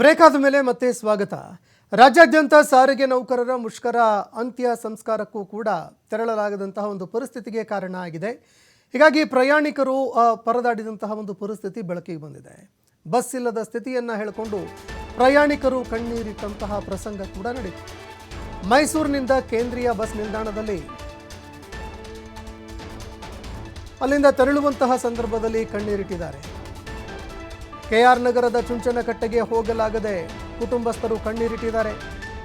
Break ಆದ ಮೇಲೆ ಮತ್ತೆ ಸ್ವಾಗತ. ರಾಜ್ಯಾದ್ಯಂತ ಸಾರಿಗೆ ನೌಕರರ ಮುಷ್ಕರ ಅಂತ್ಯ ಸಂಸ್ಕಾರಕ್ಕೂ ಕೂಡ ತೆರಳಲಾಗದಂತಹ ಒಂದು ಪರಿಸ್ಥಿತಿಗೆ ಕಾರಣ ಆಗಿದೆ. ಹೀಗಾಗಿ ಪ್ರಯಾಣಿಕರು ಪರದಾಡಿದಂತಹ ಒಂದು ಪರಿಸ್ಥಿತಿ ಬೆಳಕಿಗೆ ಬಂದಿದೆ. ಬಸ್ ಇಲ್ಲದ ಸ್ಥಿತಿಯನ್ನು ಹೇಳಿಕೊಂಡು ಪ್ರಯಾಣಿಕರು ಕಣ್ಣೀರಿಟ್ಟಂತಹ ಪ್ರಸಂಗ ಕೂಡ ನಡೆಯಿತು ಮೈಸೂರಿನಿಂದ ಕೇಂದ್ರೀಯ ಬಸ್ ನಿಲ್ದಾಣದಲ್ಲಿ ಅಲ್ಲಿಂದ ತೆರಳುವಂತಹ ಸಂದರ್ಭದಲ್ಲಿ ಕಣ್ಣೀರಿಟ್ಟಿದ್ದಾರೆ. ಕೆಆರ್ ನಗರದ ಚುಂಚನಕಟ್ಟೆಗೆ ಹೋಗಲಾಗದೆ ಕುಟುಂಬಸ್ಥರು ಕಣ್ಣೀರಿಟ್ಟಿದ್ದಾರೆ.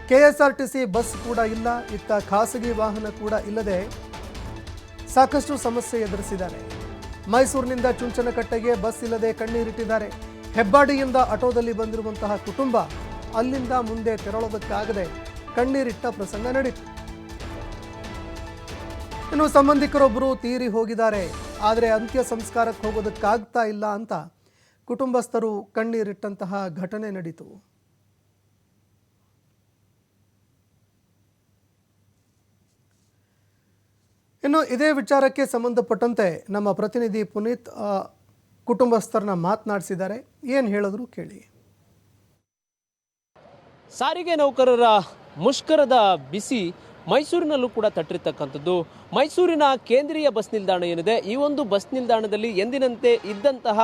ಕೆಎಸ್ಆರ್ಟಿಸಿ ಬಸ್ ಕೂಡ ಇಲ್ಲ, ಇತ್ತ ಖಾಸಗಿ ವಾಹನ ಕೂಡ ಇಲ್ಲದೆ ಸಾಕಷ್ಟು ಸಮಸ್ಯೆ ಎದುರಿಸಿದ್ದಾರೆ. ಮೈಸೂರಿನಿಂದ ಚುಂಚನಕಟ್ಟೆಗೆ ಬಸ್ ಇಲ್ಲದೆ ಕಣ್ಣೀರಿಟ್ಟಿದ್ದಾರೆ. ಹೆಬ್ಬಾಡಿಯಿಂದ ಆಟೋದಲ್ಲಿ ಬಂದಿರುವಂತಹ ಕುಟುಂಬ ಅಲ್ಲಿಂದ ಮುಂದೆ ತೆರಳೋದಕ್ಕಾಗದೆ ಕಣ್ಣೀರಿಟ್ಟ ಪ್ರಸಂಗ ನಡೀತು. ಇನ್ನು ಸಂಬಂಧಿಕರೊಬ್ಬರು ತೀರಿ ಹೋಗಿದ್ದಾರೆ, ಆದರೆ ಅಂತ್ಯ ಸಂಸ್ಕಾರಕ್ಕೆ ಹೋಗೋದಕ್ಕಾಗ್ತಾ ಇಲ್ಲ ಅಂತ ಕುಟುಂಬಸ್ಥರು ಕಣ್ಣೀರಿಟ್ಟಂತಹ ಘಟನೆ ನಡೀತು. ಇನ್ನು ಇದೇ ವಿಚಾರಕ್ಕೆ ಸಂಬಂಧಪಟ್ಟಂತೆ ನಮ್ಮ ಪ್ರತಿನಿಧಿ ಪುನೀತ್ ಕುಟುಂಬಸ್ಥರನ್ನ ಮಾತನಾಡಿಸಿದ್ದಾರೆ. ಏನು ಹೇಳಿದ್ರು ಕೇಳಿ. ಸಾರಿಗೆ ನೌಕರರ ಮುಷ್ಕರದ ಬಿಸಿ ಮೈಸೂರಿನಲ್ಲೂ ಕೂಡ ತಟ್ಟಿರ್ತಕ್ಕಂಥದ್ದು. ಮೈಸೂರಿನ ಕೇಂದ್ರೀಯ ಬಸ್ ನಿಲ್ದಾಣ ಏನಿದೆ, ಈ ಒಂದು ಬಸ್ ನಿಲ್ದಾಣದಲ್ಲಿ ಎಂದಿನಂತೆ ಇದ್ದಂತಹ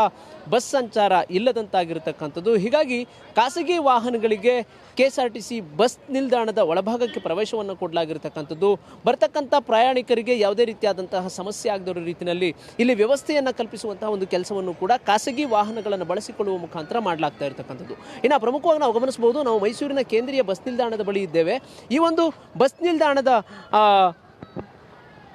ಬಸ್ ಸಂಚಾರ ಇಲ್ಲದಂತಾಗಿರತಕ್ಕಂಥದ್ದು. ಹೀಗಾಗಿ ಖಾಸಗಿ ವಾಹನಗಳಿಗೆ K S R T C bus ನಿಲ್ದಾಣದ ಒಳಭಾಗಕ್ಕೆ ಪ್ರವೇಶವನ್ನು ಕೊಡಲಾಗಿರ್ತಕ್ಕಂಥದ್ದು. ಬರ್ತಕ್ಕಂಥ ಪ್ರಯಾಣಿಕರಿಗೆ ಯಾವುದೇ ರೀತಿಯಾದಂತಹ ಸಮಸ್ಯೆ ಆಗದಿರೋ ರೀತಿಯಲ್ಲಿ ಇಲ್ಲಿ ವ್ಯವಸ್ಥೆಯನ್ನು ಕಲ್ಪಿಸುವಂತಹ ಒಂದು ಕೆಲಸವನ್ನು ಕೂಡ ಖಾಸಗಿ ವಾಹನಗಳನ್ನು ಬಳಸಿಕೊಳ್ಳುವ ಮುಖಾಂತರ ಮಾಡಲಾಗ್ತಾ ಇರತಕ್ಕಂಥದ್ದು. ಇನ್ನು ಪ್ರಮುಖವಾಗಿ ನಾವು ಗಮನಿಸಬಹುದು ನಾವು ಮೈಸೂರಿನ ಕೇಂದ್ರೀಯ ಬಸ್ ನಿಲ್ದಾಣದ ಬಳಿ ಇದ್ದೇವೆ. ಈ ಒಂದು ಬಸ್ ನಿಲ್ದಾಣದ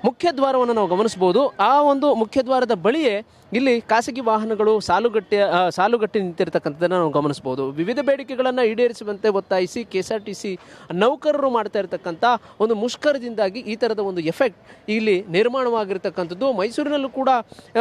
ಆ, ಮುಖ್ಯ ದ್ವಾರವನ್ನು ನಾವು ಗಮನಿಸ್ಬೋದು ಆ ಒಂದು ಮುಖ್ಯದ್ವಾರದ ಬಳಿಯೇ ಇಲ್ಲಿ ಖಾಸಗಿ ವಾಹನಗಳು ಸಾಲುಗಟ್ಟೆ ಸಾಲುಗಟ್ಟಿ ನಿಂತಿರ್ತಕ್ಕಂಥದ್ದನ್ನು ನಾವು ಗಮನಿಸಬಹುದು. ವಿವಿಧ ಬೇಡಿಕೆಗಳನ್ನು ಈಡೇರಿಸುವಂತೆ ಒತ್ತಾಯಿಸಿ K S R T C ನೌಕರರು ಮಾಡ್ತಾ ಇರತಕ್ಕಂಥ ಒಂದು ಮುಷ್ಕರದಿಂದಾಗಿ ಈ ಥರದ ಒಂದು ಎಫೆಕ್ಟ್ ಇಲ್ಲಿ ನಿರ್ಮಾಣವಾಗಿರ್ತಕ್ಕಂಥದ್ದು. ಮೈಸೂರಿನಲ್ಲೂ ಕೂಡ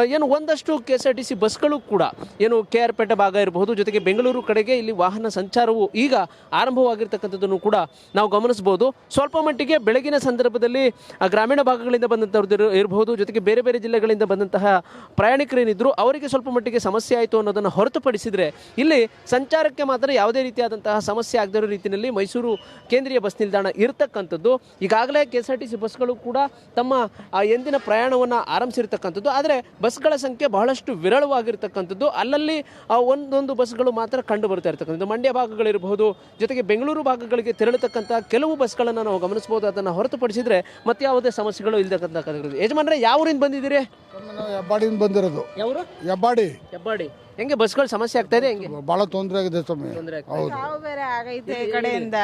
ಏನು ಒಂದಷ್ಟು K S R T C ಬಸ್ಗಳು ಕೂಡ ಏನು ಕೆ ಆರ್ ಪೇಟೆ ಭಾಗ ಇರಬಹುದು. ಜೊತೆಗೆ ಬೆಂಗಳೂರು ಕಡೆಗೆ ಇಲ್ಲಿ ವಾಹನ ಸಂಚಾರವು ಈಗ ಆರಂಭವಾಗಿರ್ತಕ್ಕಂಥದ್ದನ್ನು ಕೂಡ ನಾವು ಗಮನಿಸಬಹುದು. ಸ್ವಲ್ಪ ಮಟ್ಟಿಗೆ ಬೆಳಗಿನ ಸಂದರ್ಭದಲ್ಲಿ ಗ್ರಾಮೀಣ ಭಾಗಗಳಿಂದ ಬಂದಂಥವ್ರದ್ದು ಇರ- ಇರಬಹುದು. ಜೊತೆಗೆ ಬೇರೆ ಬೇರೆ ಜಿಲ್ಲೆಗಳಿಂದ ಬಂದಂತಹ ಪ್ರಯಾಣಿಕರೇನಿದ್ರು ಅವರಿಗೆ ಸ್ವಲ್ಪ ಮಟ್ಟಿಗೆ ಸಮಸ್ಯೆ ಆಯಿತು ಅನ್ನೋದನ್ನು ಹೊರತುಪಡಿಸಿದರೆ ಇಲ್ಲಿ ಸಂಚಾರಕ್ಕೆ ಮಾತ್ರ ಯಾವುದೇ ರೀತಿಯಾದಂತಹ ಸಮಸ್ಯೆ ಆಗದಿರೋ ರೀತಿಯಲ್ಲಿ ಮೈಸೂರು ಕೇಂದ್ರೀಯ ಬಸ್ ನಿಲ್ದಾಣ ಇರತಕ್ಕಂಥದ್ದು. ಈಗಾಗಲೇ K S R T C ಬಸ್ಗಳು ಕೂಡ ತಮ್ಮ ಎಂದಿನ ಪ್ರಯಾಣವನ್ನು ಆರಂಭಿಸಿರ್ತಕ್ಕಂಥದ್ದು. ಆದರೆ ಬಸ್ಗಳ ಸಂಖ್ಯೆ ಬಹಳಷ್ಟು ವಿರಳವಾಗಿರ್ತಕ್ಕಂಥದ್ದು. ಅಲ್ಲಲ್ಲಿ ಒಂದೊಂದು ಬಸ್ಗಳು ಮಾತ್ರ ಕಂಡು ಬರ್ತಾ ಇರ್ತಕ್ಕಂಥದ್ದು. ಮಂಡ್ಯ ಭಾಗಗಳಿರಬಹುದು, ಜೊತೆಗೆ ಬೆಂಗಳೂರು ಭಾಗಗಳಿಗೆ ತೆರಳತಕ್ಕಂಥ ಕೆಲವು ಬಸ್ಗಳನ್ನು ನಾವು ಗಮನಿಸಬಹುದು. ಅದನ್ನು ಹೊರತುಪಡಿಸಿದ್ರೆ ಮತ್ತೆ ಯಾವುದೇ ಸಮಸ್ಯೆಗಳು ಇಲ್ಲತಕ್ಕಂಥ ಯಜಮಾನ್ರೆ ಯಾವ ಊರಿಂದ ಬಂದಿದ್ದೀರಿ ಬಾಡಿಯಿಂದ ಬಂದಿರೋದು. ಯಾವರು? ಹೆಬ್ಬಾಡಿ. ಹೆಬ್ಬಾಡಿ. ಹೆಂಗೆ ಬಸ್ಗಳು ಸಮಸ್ಯೆ ಆಗ್ತಾ ಇದೆ ಹೆಂಗೆ? ಬಹಳ ತೊಂದರೆ ಆಗಿದೆ ಸ್ವಾಮಿ. ತೊಂದರೆ ಆಗ್ತಾ ಹೌದು. ಸಾವು ಬೇರೆ ಆಗೈತೆ ಈ ಕಡೆಯಿಂದ.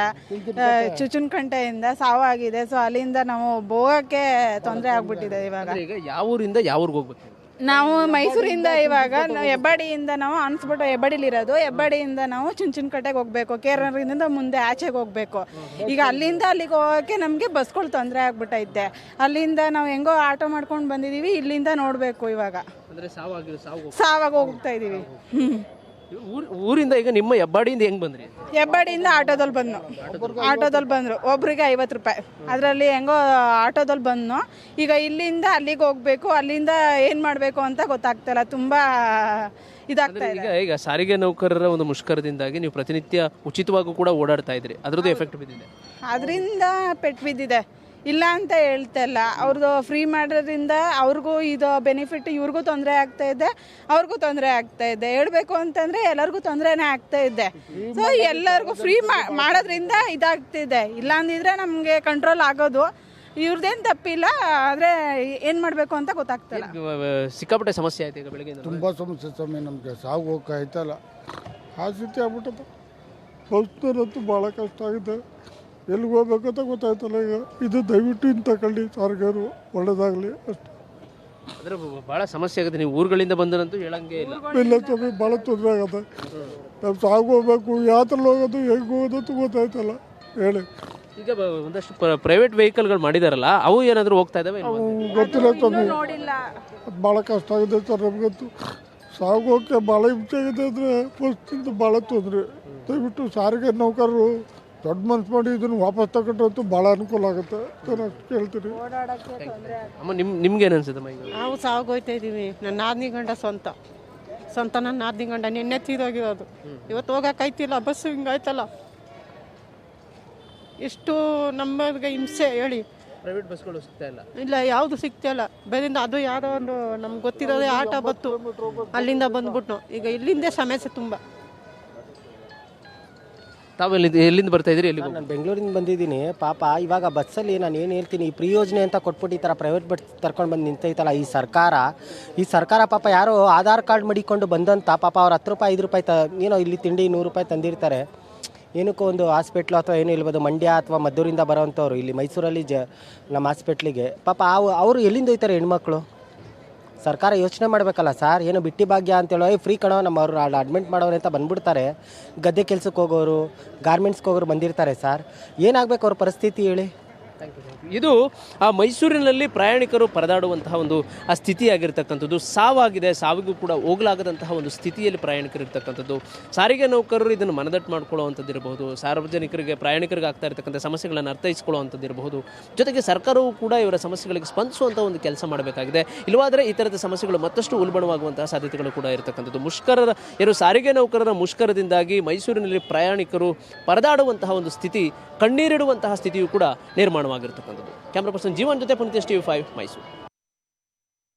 ಚುಚುನ್ಕಂಟೆಯಿಂದ ಸಾವು ಆಗಿದೆ ಸೊ ಅಲ್ಲಿಂದ ನಾವು ಹೋಗಕ್ಕೆ ತೊಂದರೆ ಆಗ್ಬಿಟ್ಟಿದೆ ಇವಾಗ. ಈಗ ಯಾವ ಊರಿಂದ ಯಾವ ಊರಿಗೆ ಹೋಗ್ಬೇಕು? ನಾವು ಮೈಸೂರಿಂದ ಇವಾಗ ನಾವು ಹೆಬ್ಬಾಡಿಯಿಂದ ನಾವು ಅನ್ಸ್ಬಿಟ್ಟು ಹೆಬ್ಬಾಡಿಲಿರೋದು. ಹೆಬ್ಬಾಡಿಯಿಂದ ನಾವು ಚುಂಚುನ್ಕಟ್ಟೆಗೆ ಹೋಗ್ಬೇಕು. ಕೇರಳದಿಂದ ಮುಂದೆ ಆಚೆಗೆ ಹೋಗ್ಬೇಕು. ಈಗ ಅಲ್ಲಿಂದ ಅಲ್ಲಿಗೆ ಹೋಗೋಕ್ಕೆ ನಮಗೆ ಬಸ್ಗಳು ತೊಂದರೆ ಆಗ್ಬಿಟ್ಟೈತೆ. ಅಲ್ಲಿಂದ ನಾವು ಹೆಂಗೋ ಆಟೋ ಮಾಡ್ಕೊಂಡು ಬಂದಿದ್ದೀವಿ. ಇಲ್ಲಿಂದ ನೋಡಬೇಕು ಇವಾಗ. ಅಂದ್ರೆ ಸಾವಾಗಿರೋ ಸಾವು ಸಾವಾಗ ಹೋಗ್ತಾ ಇದ್ದೀವಿ. ಊರ್- ಊರಿಂದ ಈಗ ನಿಮ್ಮ ಹೆಬ್ಬಾಡಿಯಿಂದ ಹೆಂಗ್ ಬಂದ್ರಿ? ಹೆಬ್ಬಾಡಿಯಿಂದ ಆಟೋದಲ್ಲಿ ಬಂದು ಆಟೋದಲ್ಲಿ ಬಂದರು. ಒಬ್ರಿಗೆ ಐವತ್ತು ರೂಪಾಯಿ. ಅದರಲ್ಲಿ ಹೆಂಗೋ ಆಟೋದಲ್ಲಿ ಬಂದು ಈಗ ಇಲ್ಲಿಂದ ಅಲ್ಲಿಗೆ ಹೋಗ್ಬೇಕು ಅಲ್ಲಿಂದ ಏನು ಮಾಡಬೇಕು ಅಂತ ಗೊತ್ತಾಗ್ತಾಯಿಲ್ಲ ತುಂಬ ಇದಾಗ್ತಾ ಇದೆ. ಈಗ ಈಗ ಸಾರಿಗೆ ನೌಕರರ ಒಂದು ಮುಷ್ಕರದಿಂದಾಗಿ ನೀವು ಪ್ರತಿನಿತ್ಯ ಉಚಿತವಾಗೂ ಕೂಡ ಓಡಾಡ್ತಾ ಇದ್ರಿ. ಅದ್ರದ್ದು ಎಫೆಕ್ಟ್ ಬಿದ್ದಿದೆ. ಅದರಿಂದ ಪೆಟ್ಟು ಬಿದ್ದಿದೆ. ಇಲ್ಲ ಅಂತ ಹೇಳ್ತಲ್ಲ ಅವ್ರದ್ದು ಫ್ರೀ ಮಾಡೋದ್ರಿಂದ ಅವ್ರಿಗೂ ಇದು ಬೆನಿಫಿಟ್ ಇವ್ರಿಗೂ ತೊಂದರೆ ಆಗ್ತಾ ಇದೆ ಅವ್ರಿಗೂ ತೊಂದರೆ ಆಗ್ತಾ ಇದೆ. ಹೇಳಬೇಕು ಅಂತಂದ್ರೆ ಎಲ್ಲರಿಗೂ ತೊಂದರೆನೇ ಆಗ್ತಾ ಇದೆ. ಸೊ ಎಲ್ಲರಿಗೂ ಫ್ರೀ ಮಾಡೋದ್ರಿಂದ ಇದಾಗ್ತಿದೆ ಇಲ್ಲ ಅಂದಿದ್ರೆ ನಮಗೆ ಕಂಟ್ರೋಲ್ ಆಗೋದು. ಇವ್ರದ್ದೇನು ತಪ್ಪಿಲ್ಲ ಆದರೆ ಏನು ಮಾಡಬೇಕು ಅಂತ ಗೊತ್ತಾಗ್ತಿಲ್ಲ ಸಿಕ್ಕಾಪಟ್ಟೆ ಸಮಸ್ಯೆ ಆಯ್ತು ಈಗ ಬೆಳಗ್ಗೆ ತುಂಬ ಸಮಸ್ಯೆ ಸ್ವಾಮಿ ನಮಗೆ ಸಾವು ಹೋಗ್ತಾ ಆಯ್ತಲ್ಲ. ಆ ಸ್ಥಿತಿ ಆಗ್ಬಿಟ್ಟದ ಬಸ್ನರಂತೂ ಭಾಳ ಕಷ್ಟ ಆಗಿದೆ. ಎಲ್ಲಿಗೆ ಅಂತ ಗೊತ್ತಾಯ್ತಲ್ಲ ಈಗ. ಇದು ದಯವಿಟ್ಟು ಇಂಥ ಕಳ್ಳಿ ಸಾರಿಗೆರು ಒಳ್ಳೇದಾಗಲಿ ಅಷ್ಟು. ಅಂದ್ರೆ ಭಾಳ ಸಮಸ್ಯೆ ಆಗುತ್ತೆ. ನೀವು ಊರುಗಳಿಂದ ಬಂದರಂತೂ ಹೇಳಂಗೆ ಇಲ್ಲ. ಇಲ್ಲ ಸ್ವಾಮಿ ಭಾಳ ತೊಂದರೆ ಆಗತ್ತೆ. ನಾವು ಸಾಗು ಹೋಗ್ಬೇಕು ಯಾತ್ರೆ ಹೋಗೋದು ಹೆಂಗೆ ಹೋಗೋದು ಅಂತ ಗೊತ್ತಾಯ್ತಲ್ಲ. ಹೇಳಿ. ಈಗ ಬ- ಒಂದಷ್ಟು ಪ್ರೈವೇಟ್ ವೆಹಿಕಲ್ಗಳು ಮಾಡಿದಾರಲ್ಲ ಅವು ಏನಾದರೂ ಹೋಗ್ತಾ ಇದಾವೆ ಇಲ್ವಾ? ಅವು ಗೊತ್ತಿಲ್ಲ ಸ್ವಾಮಿ. ಅದು ಭಾಳ ಕಷ್ಟ ಆಗಿದೆ ಸರ್ ನಮಗಂತೂ. ಸಾಗೋಕ್ಕೆ ಭಾಳ ಹಿಂಸೆ ಆಗಿದೆ ಅಂದರೆ ಫಸ್ಟಿಂದ ಭಾಳ ತೊಂದರೆ. ದಯವಿಟ್ಟು ಸಾರಿಗೆ ನೌಕರರು ದೊಡ್ಡ ಮನ್ಸು ಮಾಡಿ ಇದನ್ನು ವಾಪಸ್ ತಗೊಂಡ್ರಂತೂ ಭಾಳ ಅನುಕೂಲ ಆಗುತ್ತೆ ನಾನು ಕೇಳ್ತೀನಿ. ಅಮ್ಮ ನಿಮ್ ನಿಮ್ಗೆ ಏನು ಅನ್ಸುತ್ತಮ್ಮ ಈಗ? ನಾವು ಸಾಗೋಯ್ತಾ ಇದ್ದೀವಿ. ನನ್ನ ನಾದಿನಿ ಗಂಡ ಸ್ವಂತ. ಸ್ವಂತ ನನ್ನ ನಾದಿನಿ ಗಂಡ. ನಿನ್ನೆ ತೀರೋಗಿರೋದು. ಇವತ್ತು ಹೋಗೋಕ್ಕಾಯ್ತಿಲ್ಲ ಬಸ್ಸು ಹಿಂಗಾಯ್ತಲ್ಲ ಎಷ್ಟು ನಮ್ಮಗೆ ಹಿಂಸೆ ಹೇಳಿ. ಪ್ರೈವೇಟ್ ಬಸ್ಗಳು ಸಿಗ್ತಾ ಇಲ್ಲ. ಇಲ್ಲ ಯಾವುದು ಸಿಗ್ತಿಲ್ಲ ಬೇರಿಂದ ಅದು ಯಾರೋ ಒಂದು ನಮ್ಗೆ ಗೊತ್ತಿರೋದೇ ಆಟ ಬತ್ತು. ಅಲ್ಲಿಂದ ಬಂದ್ಬಿಟ್ಟು ಈಗ ಇಲ್ಲಿಂದೇ ಸಮಸ್ಯೆ ತುಂಬ. ತಾವು ಎಲ್ಲಿಂದ ಬರ್ತಾ ಇದ್ದೀರಿ? ಎಲ್ಲಿ ನಾನು ಬೆಂಗಳೂರಿಂದ ಬಂದಿದ್ದೀನಿ. ಪಾಪ ಇವಾಗ ಬಸ್ಸಲ್ಲಿ ನಾನು ಏನು ಹೇಳ್ತೀನಿ ಈ ಪ್ರಿಯೋಜನೆ ಯೋಜನೆ ಅಂತ ಕೊಟ್ಬಿಟ್ಟು ಈ ಥರ ಪ್ರೈವೇಟ್ ಬಸ್ ತರ್ಕೊಂಡು ಬಂದು ನಿಂತೈತಲ್ಲ ಈ ಸರ್ಕಾರ. ಈ ಸರ್ಕಾರ ಪಾಪ ಯಾರೋ ಆಧಾರ್ ಕಾರ್ಡ್ ಮಡಿಕೊಂಡು ಬಂದಂತ ಪಾಪ ಅವ್ರು ಹತ್ತು ರೂಪಾಯಿ ಐದು ರೂಪಾಯಿ ತ ಏನೋ ಇಲ್ಲಿ ತಿಂಡಿ ನೂರು ರೂಪಾಯಿ ತಂದಿರ್ತಾರೆ. ಏನಕ್ಕೋ ಒಂದು ಹಾಸ್ಪಿಟ್ಲು ಅಥವಾ ಏನು ಇಲ್ಬೋದು ಮಂಡ್ಯ ಅಥವಾ ಮದ್ದೂರಿಂದ ಬರೋವಂಥವ್ರು ಇಲ್ಲಿ ಮೈಸೂರಲ್ಲಿ ಜ ನಮ್ಮ ಹಾಸ್ಪಿಟ್ಲಿಗೆ ಪಾಪ ಅವು ಅವರು ಎಲ್ಲಿಂದ ಹೋಯ್ತಾರೆ ಹೆಣ್ಮಕ್ಳು? ಸರ್ಕಾರ ಯೋಚನೆ ಮಾಡಬೇಕಲ್ಲ ಸರ್? ಏನು ಬಿಟ್ಟಿ ಭಾಗ್ಯ ಅಂತೇಳೋ, ಏ ಫ್ರೀ ಕಣೋ ನಮ್ಮವರು ಅವ್ರು ಅಡ್ಮಿಟ್ ಮಾಡೋರು ಅಂತ ಬಂದ್ಬಿಡ್ತಾರೆ. ಗದ್ದೆ ಕೆಲ್ಸಕ್ಕೆ ಹೋಗೋರು ಗಾರ್ಮೆಂಟ್ಸ್ಗೆ ಹೋಗೋರು ಬಂದಿರ್ತಾರೆ ಸರ್. ಏನಾಗಬೇಕು ಅವ್ರ ಪರಿಸ್ಥಿತಿ ಹೇಳಿ? ಇದು ಆ ಮೈಸೂರಿನಲ್ಲಿ ಪ್ರಯಾಣಿಕರು ಪರದಾಡುವಂತಹ ಒಂದು, ಆ ಸ್ಥಿತಿಯಾಗಿರ್ತಕ್ಕಂಥದ್ದು. ಸಾವಾಗಿದೆ, ಸಾವಿಗೂ ಕೂಡ ಹೋಗಲಾಗದಂತಹ ಒಂದು ಸ್ಥಿತಿಯಲ್ಲಿ ಪ್ರಯಾಣಿಕರು ಇರ್ತಕ್ಕಂಥದ್ದು. ಸಾರಿಗೆ ನೌಕರರು ಇದನ್ನು ಮನದಟ್ಟು ಮಾಡ್ಕೊಳ್ಳುವಂಥದ್ದು ಇರಬಹುದು ಸಾರ್ವಜನಿಕರಿಗೆ, ಪ್ರಯಾಣಿಕರಿಗೆ ಆಗ್ತಾ ಇರತಕ್ಕಂಥ ಸಮಸ್ಯೆಗಳನ್ನು ಅರ್ಥೈಸಿಕೊಳ್ಳುವಂಥದ್ದು ಇರಬಹುದು ಜೊತೆಗೆ ಸರ್ಕಾರವು ಕೂಡ ಇವರ ಸಮಸ್ಯೆಗಳಿಗೆ ಸ್ಪಂದಿಸುವಂಥ ಒಂದು ಕೆಲಸ ಮಾಡಬೇಕಾಗಿದೆ. ಇಲ್ಲವಾದರೆ ಈ ಥರದ ಸಮಸ್ಯೆಗಳು ಮತ್ತಷ್ಟು ಉಲ್ಬಣವಾಗುವಂತಹ ಸಾಧ್ಯತೆಗಳು ಕೂಡ ಇರತಕ್ಕಂಥದ್ದು. ಮುಷ್ಕರರ ಏನು ಸಾರಿಗೆ ನೌಕರರ ಮುಷ್ಕರದಿಂದಾಗಿ ಮೈಸೂರಿನಲ್ಲಿ ಪ್ರಯಾಣಿಕರು ಪರದಾಡುವಂತಹ ಒಂದು ಸ್ಥಿತಿ, ಕಣ್ಣೀರಿಡುವಂತಹ ಸ್ಥಿತಿಯು ಕೂಡ ನಿರ್ಮಾಣವಾಗಿರ್ತಕ್ಕಂಥದ್ದು ಕ್ಯಾಮ್ರಾ ಪರ್ಸನ್ ಜೀವನ್ ಜೊತೆ Puneetesh T V five Mysuru